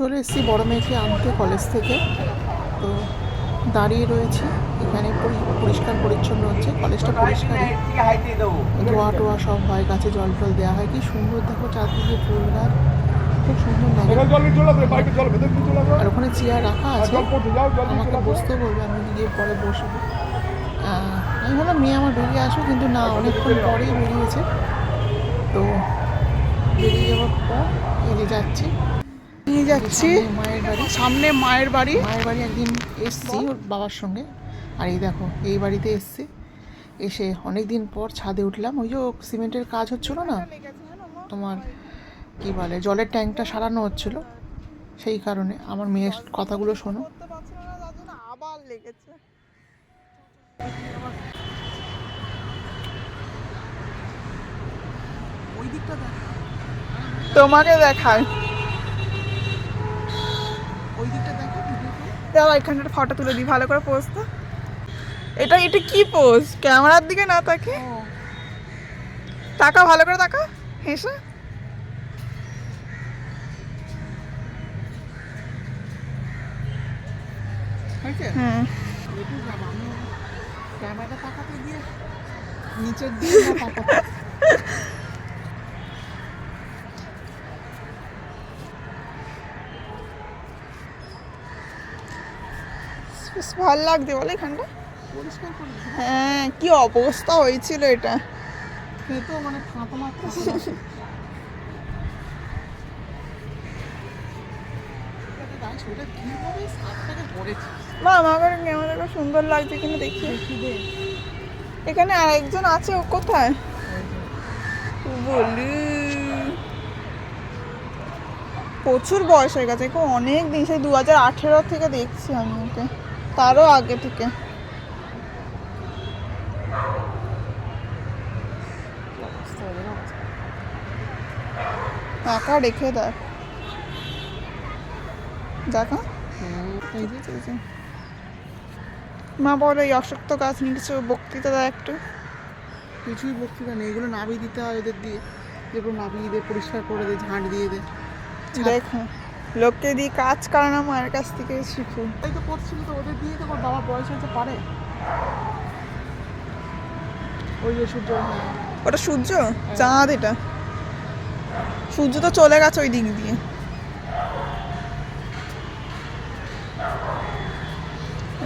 চলে এসেছি বড় মেয়েকে আনতে কলেজ থেকে। তো দাঁড়িয়ে রয়েছি। এখানে পরি- পরিষ্কার পরিচ্ছন্ন হচ্ছে। কলেজটা পরিষ্কারই। ধোয়া টোয়া সব হয় গাছে জল টল দেওয়া হয়। কি সুন্দর দেখো চারদিকে ফুল গাছ। খুব সুন্দর লাগে। আর ওখানে চেয়ার রাখা আছে। আমাকে বসতে বলবে আমি গিয়ে পরে বসবো। আমি ভাবলাম মেয়ে আমার বেরিয়ে আসো কিন্তু না অনেকক্ষণ পরেই বেরিয়েছে। তো বেরিয়ে যাওয়ার পর এই যে যাচ্ছি। নিয়ে যাচ্ছি। মায়ের বাড়ি। সামনে মায়ের বাড়ি। মায়ের বাড়ি একদিন এসছি ওর বাবার সঙ্গে। আর এই দেখো এই বাড়িতে এসছি। এসে অনেক দিন পর ছাদে উঠলাম। ওই যে সিমেন্টের কাজ হচ্ছিল না? তোমার কি বলে জলের ট্যাঙ্কটা সারানো হচ্ছিল। সেই কারণে আমার মেয়ের কথাগুলো শোনো। আবার লেগেছে তোমাকে দেখায় ওই দিকটা দেখো ভিডিওতে দাও এখানে ফটো তুলে দিই ভালো করে পোজ তো এটা এটা কি পোজ ক্যামেরার দিকে না তাকে? তাকা ভালো করে তাকা হেসে। আমি ক্যামেরাটা তাকাতে গিয়ে নিচের দিকে বেশ ভালো লাগছে বলো এখানটা। হ্যাঁ কি অবস্থা হয়েছিল এটা। মানে মা আমার ক্যামেরাটা সুন্দর লাগছে কিন্তু দেখি। এখানে আরেকজন আছে ও কোথায়? বলি। প্রচুর বয়স হয়ে গেছে অনেক দিন সেই দু হাজার আঠেরো থেকে দেখছি আমি ওকে। তারও আগে থেকে। টাকা রেখে দেখ। দেখা এই মা বলে এই অশক্ত গাছ নিয়ে কিছু বক্তৃতা দেয় একটু। কিছুই বক্তৃতা নেই এগুলো নাবিয়ে দিতে হয় ওদের দিয়ে। যেগুলো নাবিয়ে দে পরিষ্কার করে দে ঝাঁট দিয়ে দে। দেখো লোককে দিয়ে কাজ করানো মায়ের কাছ থেকে শিখুন। তাই তো করছিল তো ওদের দিয়ে তো বাবা বয়স হয়েছে পারে। ওই যে সূর্য। হ্যাঁ ওটা সূর্য? চাঁদ এটা। সূর্য তো চলে গেছে ওই দিক দিয়ে।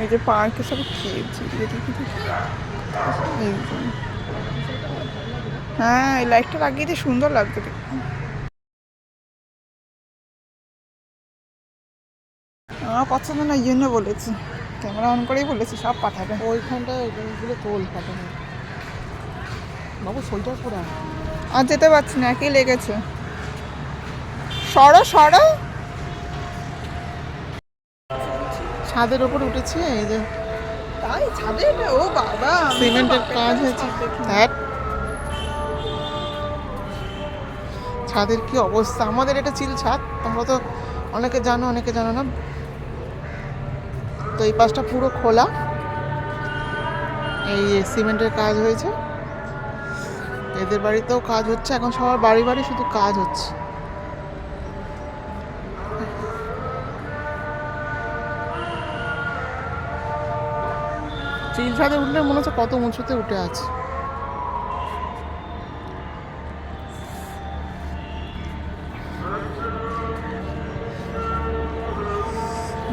এই যে পার্কে সব খেয়েছি। হ্যাঁ এই লাইটটা লাগিয়ে দিয়ে সুন্দর লাগছে দেখতে। আমার পছন্দ না এই জন্য বলেছি। ক্যামেরা অন করেই বলেছি সব পাঠাবে। ওইখানটায় ওইগুলো তোল পাঠানো বাবু সোয়েটার পরে আর যেতে পারছি না একই লেগেছে। সরো সরো। ছাদের ওপর উঠেছি এই যে। তাই ছাদে? ও বাবা সিমেন্টের কাজ হয়েছে। ধ্যাৎ। ছাদের কি অবস্থা? আমাদের এটা চিল ছাদ তোমরা তো অনেকে জানো অনেকে জানো না। তো এই পাশটা পুরো খোলা। এই সিমেন্টের কাজ হয়েছে। এদের বাড়িতেও কাজ হচ্ছে, এখন সবার বাড়ি বাড়ি শুধু কাজ হচ্ছে। চিল ছাদে উঠলে মনে হচ্ছে কত উঁচুতে উঠে আছে।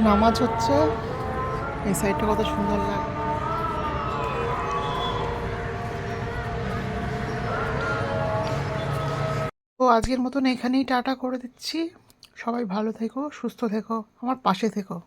নামাজ হচ্ছে। এই সাইডটা কত সুন্দর লাগে। তো আজকের মতন এখানেই টাটা করে দিচ্ছি। সবাই ভালো থেকো, সুস্থ থেকো, আমার পাশে থেকো।